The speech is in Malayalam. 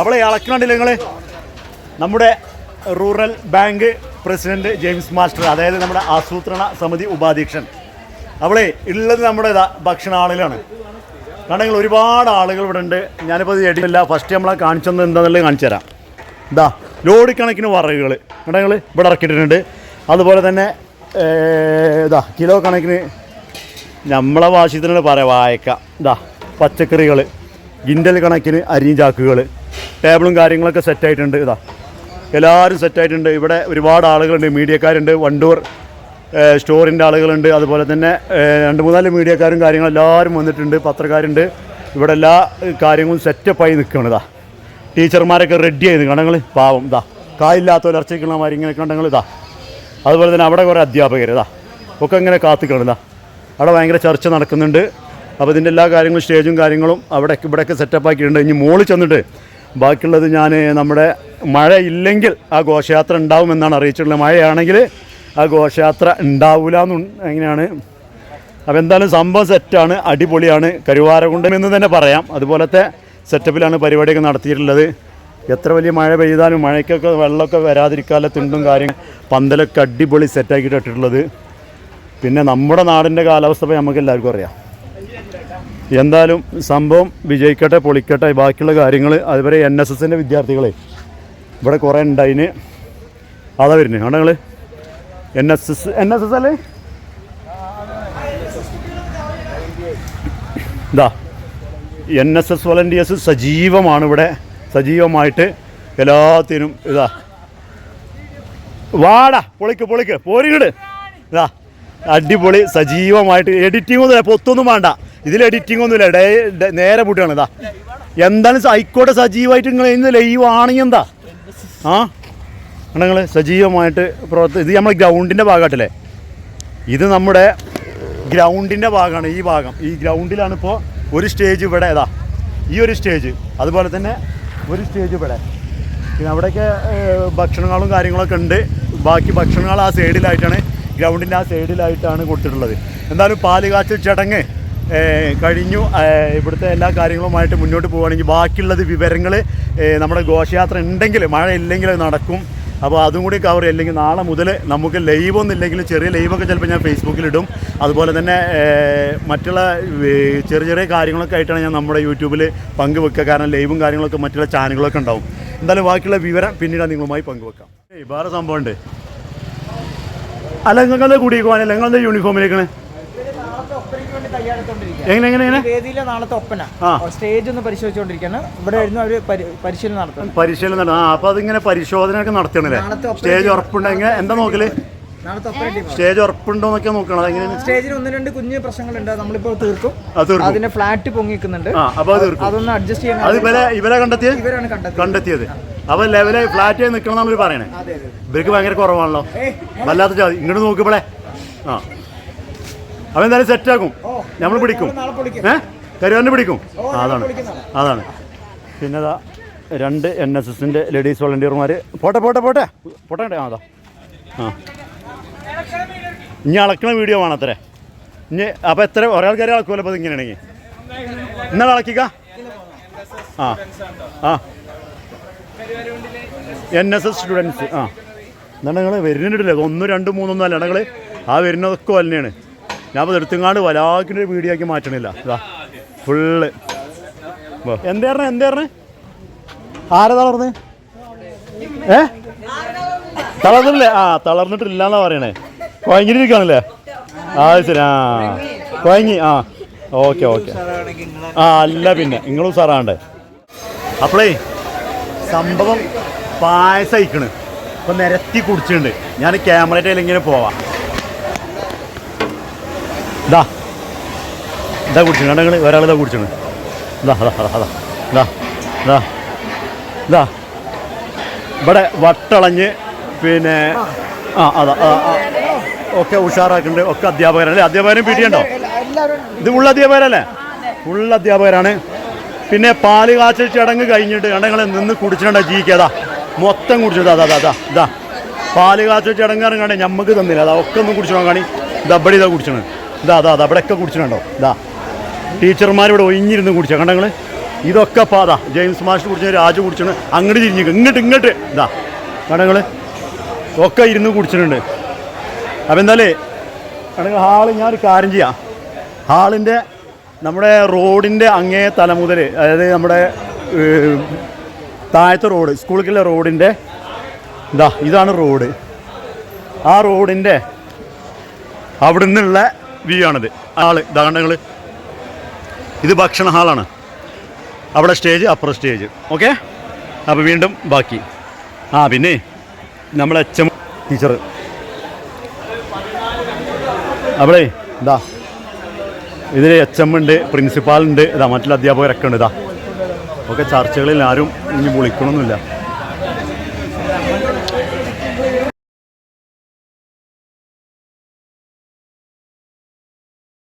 അവളെ അളക്കണുണ്ടല്ലോ നിങ്ങൾ നമ്മുടെ rural bank president James master അതായത് നമ്മുടെ ആസൂത്രണ സമിതി ഉപാധ്യക്ഷൻ. അവളെ ഉള്ളത് നമ്മുടെ ഭക്ഷണ ഭക്ഷണാളിലാണ് കാരണം ഒരുപാട് ആളുകൾ ഇവിടെ ഉണ്ട്. ഞാനിപ്പോൾ ഇത് എടുത്തില്ല ഫസ്റ്റ് നമ്മളെ കാണിച്ചെന്ന് എന്താണെന്നുള്ളത് കാണിച്ചു തരാം ഇതാ ലോഡ് കണക്കിന് വറകുകൾ കേട്ടോ ഇവിടെ ഇറക്കിയിട്ടുണ്ട് അതുപോലെ തന്നെ ഇതാ കിലോ കണക്കിന് നമ്മളെ ഭാഷത്തിനോട് പറയാം വായക്ക. ഇതാ പച്ചക്കറികൾ ഗിൻഡൽ കണക്കിന് അരിയും ചാക്കുകൾ ടേബിളും കാര്യങ്ങളൊക്കെ സെറ്റായിട്ടുണ്ട് ഇതാ എല്ലാവരും സെറ്റായിട്ടുണ്ട് ഇവിടെ ഒരുപാട് ആളുകളുണ്ട് മീഡിയക്കാരുണ്ട് വണ്ടൂർ സ്റ്റോറിന്റെ ആളുകളുണ്ട് അതുപോലെ തന്നെ രണ്ട് മൂന്നാൽ മീഡിയക്കാരും കാര്യങ്ങളും എല്ലാവരും വന്നിട്ടുണ്ട് പത്രക്കാരുണ്ട്. ഇവിടെ എല്ലാ കാര്യങ്ങളും സെറ്റപ്പായി നിൽക്കുകയാണ് ഇതാ ടീച്ചർമാരൊക്കെ റെഡി ആയി കണ്ടങ്ങൾ പാവം ഇതാ കായില്ലാത്ത ഒരർച്ചയ്ക്കുള്ള മാതിരി ഇങ്ങനെ കണ്ടങ്ങൾ ഇതാ അതുപോലെ തന്നെ അവിടെ കുറേ അധ്യാപകർ ഇതാ ഒക്കെ ഇങ്ങനെ കാത്തിക്കണം ഇതാ അവിടെ ഭയങ്കര ചർച്ച നടക്കുന്നുണ്ട്. അപ്പോൾ ഇതിന്റെ എല്ലാ കാര്യങ്ങളും സ്റ്റേജും കാര്യങ്ങളും അവിടെ ഇവിടെയൊക്കെ സെറ്റപ്പ് ആക്കിയിട്ടുണ്ട്. ഇനി മോളിൽ ചെന്നിട്ട് ബാക്കിയുള്ളത് ഞാൻ നമ്മുടെ മഴ ഇല്ലെങ്കിൽ ആ ഘോഷയാത്ര ഉണ്ടാവുമെന്നാണ് അറിയിച്ചിട്ടുള്ളത്. മഴയാണെങ്കിൽ ആ ഘോഷയാത്ര ഉണ്ടാവില്ല എന്ന് എങ്ങനെയാണ്? അപ്പോൾ എന്തായാലും സംഭവം സെറ്റാണ് അടിപൊളിയാണ്. കരുവാരകുണ്ടം എന്ന് തന്നെ പറയാം. അതുപോലത്തെ സെറ്റപ്പിലാണ് പരിപാടിയൊക്കെ നടത്തിയിട്ടുള്ളത്. എത്ര വലിയ മഴ പെയ്താലും മഴയ്ക്കൊക്കെ വെള്ളമൊക്കെ വരാതിരിക്കാതെ തിണ്ടും കാര്യം പന്തലൊക്കെ അടിപൊളി സെറ്റാക്കിയിട്ട് ഇട്ടിട്ടുള്ളത്. പിന്നെ നമ്മുടെ നാടിന്റെ കാലാവസ്ഥ നമുക്ക് എല്ലാവർക്കും അറിയാം. എന്തായാലും സംഭവം വിജയിക്കട്ടെ പൊളിക്കട്ടെ ബാക്കിയുള്ള കാര്യങ്ങൾ അതുപോലെ എൻ എസ് എസിന്റെ വിദ്യാർത്ഥികളെ ഇവിടെ കുറേ ഉണ്ടായിന് അതാ വരുന്നത് ആണ് നിങ്ങൾ N S S N S S അല്ലേ? ഇതാ എൻ എസ് എസ് വോളണ്ടിയേഴ്സ് സജീവമാണ് ഇവിടെ. സജീവമായിട്ട് എല്ലാത്തിനും ഇതാ. വാടാ പൊളിക്ക് പൊളിക്ക്. പോരിങ്ങട്. ഇതാ അടിപൊളി സജീവമായിട്ട് എഡിറ്റിംഗ് ഒന്നുമില്ല പൊത്തൊന്നും വേണ്ട. ഇതിൽ എഡിറ്റിംഗ് ഒന്നുമില്ല ഡേ നേരെ പൂട്ടിയാണ് ഇതാ. എന്താണ് ആയിക്കോട്ടെ സജീവമായിട്ട് നിങ്ങൾ ഇന്ന് ലൈവ് ആണെങ്കിൽ എന്താ? ആ? നിങ്ങൾ സജീവമായിട്ട് പ്രവർത്തി ഇത് നമ്മൾ ഗ്രൗണ്ടിന്റെ ഭാഗമായിട്ടല്ലേ ഇത് നമ്മുടെ ഗ്രൗണ്ടിന്റെ ഭാഗമാണ് ഈ ഭാഗം. ഈ ഗ്രൗണ്ടിലാണ് ഇപ്പോൾ ഒരു സ്റ്റേജ് ഇവിടെ ഇതാ. ഈ ഒരു സ്റ്റേജ് അതുപോലെ തന്നെ ഒരു സ്റ്റേജ് ഇവിടെ. പിന്നെ അവിടെയൊക്കെ ഭക്ഷണങ്ങളും കാര്യങ്ങളൊക്കെ ഉണ്ട്. ബാക്കി ഭക്ഷണങ്ങൾ ആ സൈഡിലായിട്ടാണ് ഗ്രൗണ്ടിന്റെ ആ സൈഡിലായിട്ടാണ് കൊടുത്തിട്ടുള്ളത്. എന്തായാലും പാലുകാച്ചൽ ചടങ്ങ് കഴിഞ്ഞു. ഇവിടുത്തെ എല്ലാ കാര്യങ്ങളുമായിട്ട് മുന്നോട്ട് പോവുകയാണെങ്കിൽ ബാക്കിയുള്ളത് വിവരങ്ങൾ നമ്മുടെ ഘോഷയാത്ര ഉണ്ടെങ്കിൽ മഴ ഇല്ലെങ്കിൽ നടക്കും. അപ്പോൾ അതും കൂടി കവർ അല്ലെങ്കിൽ നാളെ മുതൽ നമുക്ക് ലൈവ് ഒന്നില്ലെങ്കിൽ ചെറിയ ലൈവൊക്കെ ചിലപ്പോൾ ഞാൻ ഫേസ്ബുക്കിലിടും അതുപോലെ തന്നെ മറ്റുള്ള ചെറിയ ചെറിയ കാര്യങ്ങളൊക്കെ ആയിട്ടാണ് ഞാൻ നമ്മുടെ യൂട്യൂബിൽ പങ്കുവെക്കുക. കാരണം ലൈവും കാര്യങ്ങളൊക്കെ മറ്റുള്ള ചാനലുകളൊക്കെ ഉണ്ടാവും. എന്തായാലും ബാക്കിയുള്ള വിവരം പിന്നീട് നിങ്ങളുമായി പങ്കുവെക്കാം. വേറെ സംഭവമുണ്ട് അല്ല നിങ്ങളുടെ കൂടിയേക്കുവാനല്ല നിങ്ങളുടെ യൂണിഫോമിലേക്കാണ് എങ്ങനെ എങ്ങനെ എങ്ങനെ? വേദിയിലെ നാളത്തെ ഒപ്പന. സ്റ്റേജ് ഒന്ന് പരിശോധിച്ചുകൊണ്ടിരിക്കുകയാണ്. ഇവിടെ ആയിരുന്നു അവർ പരിശീലനം നടത്തുന്നത്. പരിശീലനം നട- ആ അപ്പോൾ അതിങ്ങനെ പരിശോധനയൊക്കെ നടത്തണല്ലേ സ്റ്റേജ് ഉറപ്പുണ്ടെങ്കിൽ എന്താ നോക്കൽ? സ്റ്റേജ് ഉറപ്പുണ്ടോ എന്നൊക്കെ നോക്കണം. അതെങ്ങനെയാണ് സ്റ്റേജിന് ഒന്ന് രണ്ട് കുഞ്ഞു പ്രശ്നങ്ങളുണ്ട്. നമ്മളിപ്പോൾ തീർക്കും. അത് അതിന്റെ ഫ്ലാറ്റ് പൊങ്ങിക്കുന്നുണ്ട്. അതൊന്ന് അഡ്ജസ്റ്റ് ചെയ്യണം അത് ഇവരെ ഇവരെ കണ്ടെത്തിയത്? ഇവരാണ് കണ്ടത് കണ്ടെത്തിയത്. അപ്പൊ ലെവൽ ഫ്ലാറ്റ് ആയി നിൽക്കണം നമ്മൾ പറയണേ. ഇവർക്ക് ഭയങ്കര കുറവാണല്ലോ. വല്ലാത്ത ഇങ്ങോട്ട് നോക്കുമ്പോളേ ആ. അവൻ എന്തായാലും സെറ്റാക്കും നമ്മൾ പിടിക്കും. ഏ? കരുവാനെ പിടിക്കും. അതാണ്. അതാണ്. പിന്നെ അതാ രണ്ട് എൻ എസ് എസിന്റെ ലേഡീസ് വോളണ്ടിയർമാർ പോട്ടെ പോട്ടെ പോട്ടെ. പോട്ടെ ആ അതാ ആ. ഇനി അളക്കണ വീഡിയോ വേണം അത്രേ ഇനി അപ്പോൾ എത്ര ഒരാൾക്കാരെ അളക്കുമല്ലോ അപ്പോൾ ഇങ്ങനെയാണെങ്കിൽ എന്നാൽ അളക്കിക്ക. ആ. ആ. എൻ എസ് എസ് സ്റ്റുഡൻസ് ആ. എന്താണ് നിങ്ങൾ വരുന്നുണ്ടല്ലോ ഒന്ന് രണ്ട് മൂന്നൊന്നും അല്ല. നിങ്ങൾ ആ വരുന്നതൊക്കെ തന്നെയാണ് ഞാൻ അപ്പോൾ എടുത്തുങ്ങാണ്ട് വലാക്കിന്റെ വീഡിയോ ആക്കി മാറ്റണില്ല ഫുള്ള് എന്തായിരുന്നു എന്തായിരുന്നു ആരാ തളർന്ന്? ഏ? തളർന്നില്ലേ ആ തളർന്നിട്ടില്ല എന്നാ പറയണേ. കുഴങ്ങിട്ടിരിക്കുകയാണല്ലേ ആ ശരി ആ. കുഴങ്ങി ആ. Okay okay. ആ അല്ല പിന്നെ നിങ്ങളും സാറാണ്ടേ അപ്പോളേ സംഭവം പായസം അയക്കണ് ഇപ്പം നിരത്തി കുടിച്ചിട്ടുണ്ട്. ഞാൻ ക്യാമറയുടെ ഇങ്ങനെ പോവാം. ഇതാ ഇതാ കുടിച്ചു കണ്ടങ്ങൾ ഒരാൾ ഇതാ കുടിച്ചാണ് ഇതാ അതാ അതാ അതാ ഇതാ ഇതാ ഇതാ ഇവിടെ വട്ടളഞ്ഞ് പിന്നെ ആ അതാ. ഒക്കെ ഉഷാറാക്കുന്നുണ്ട് ഒക്കെ അധ്യാപകരല്ലേ? അധ്യാപകരും പിടിയുണ്ടോ ഇത് ഉള്ള അധ്യാപകരല്ലേ? ഉള്ള അധ്യാപകരാണ്. പിന്നെ പാൽ കാച്ചൽ ചടങ്ങ് കഴിഞ്ഞിട്ട് കണ്ടങ്ങളെ നിന്ന് കുടിച്ചിട്ടുണ്ടോ ജീവിക്കാതാ മൊത്തം കുടിച്ചു അതാ അതാ അതാ ഇതാ പാൽ കാച്ച ചടങ്ങ് കാണേ ഞമ്മക്ക് തന്നില്ല. അതാ ഒക്കെ ഒന്നും കുടിച്ചു നോക്കാണി ദബടി ഇതാ കുടിച്ചണ് ഇതാ അതാ അതാ അവിടെയൊക്കെ കുടിച്ചിട്ടുണ്ടോ? ഇതാ ടീച്ചർമാർ ഇവിടെ ഒഴിഞ്ഞിരുന്ന് കുടിച്ചാൽ കണ്ട നിങ്ങൾ ഇതൊക്കെ പാതാ ജെയിംസ് മാഷ് കുടിച്ച രാജു കുടിച്ചിട്ട് അങ്ങോട്ട് തിരിഞ്ഞു ഇങ്ങോട്ട് ഇങ്ങോട്ട്. ഇതാ കടങ്ങൾ ഒക്കെ ഇരുന്ന് കുടിച്ചിട്ടുണ്ട്. അപ്പം എന്തായാലേ കണ്ടങ്ങൾ ഹാൾ ഞാനൊരു കാര്യം ചെയ്യാം. ഹാളിന്റെ നമ്മുടെ റോഡിന്റെ അങ്ങേ തല മുതൽ അതായത് നമ്മുടെ താഴത്തെ റോഡ് സ്കൂളിലേക്കുള്ള റോഡിന്റെ ഇതാ ഇതാണ് റോഡ്. ആ റോഡിന്റെ അവിടെ നിന്നുള്ള വ്യൂ ആണിത് ആൾ ഇതാ കണ്ടങ്ങൾ ഇത് ഭക്ഷണ ഹാളാണ്. അവിടെ സ്റ്റേജ് അപ്പുറം സ്റ്റേജ്. ഓക്കെ? അപ്പോൾ വീണ്ടും ബാക്കി. ആ പിന്നെ നമ്മളെ അച്ഛൻ ടീച്ചർ അവിടെ ഇതാ. ഇതിൽ എച്ച് എം ഉണ്ട് പ്രിൻസിപ്പാളുണ്ട് ഇതാ മറ്റുള്ള അധ്യാപകരൊക്കെ ഉണ്ട് ഇതാ. ഒക്കെ ചർച്ചകളിൽ ആരും ഇനി വിളിക്കണമെന്നില്ല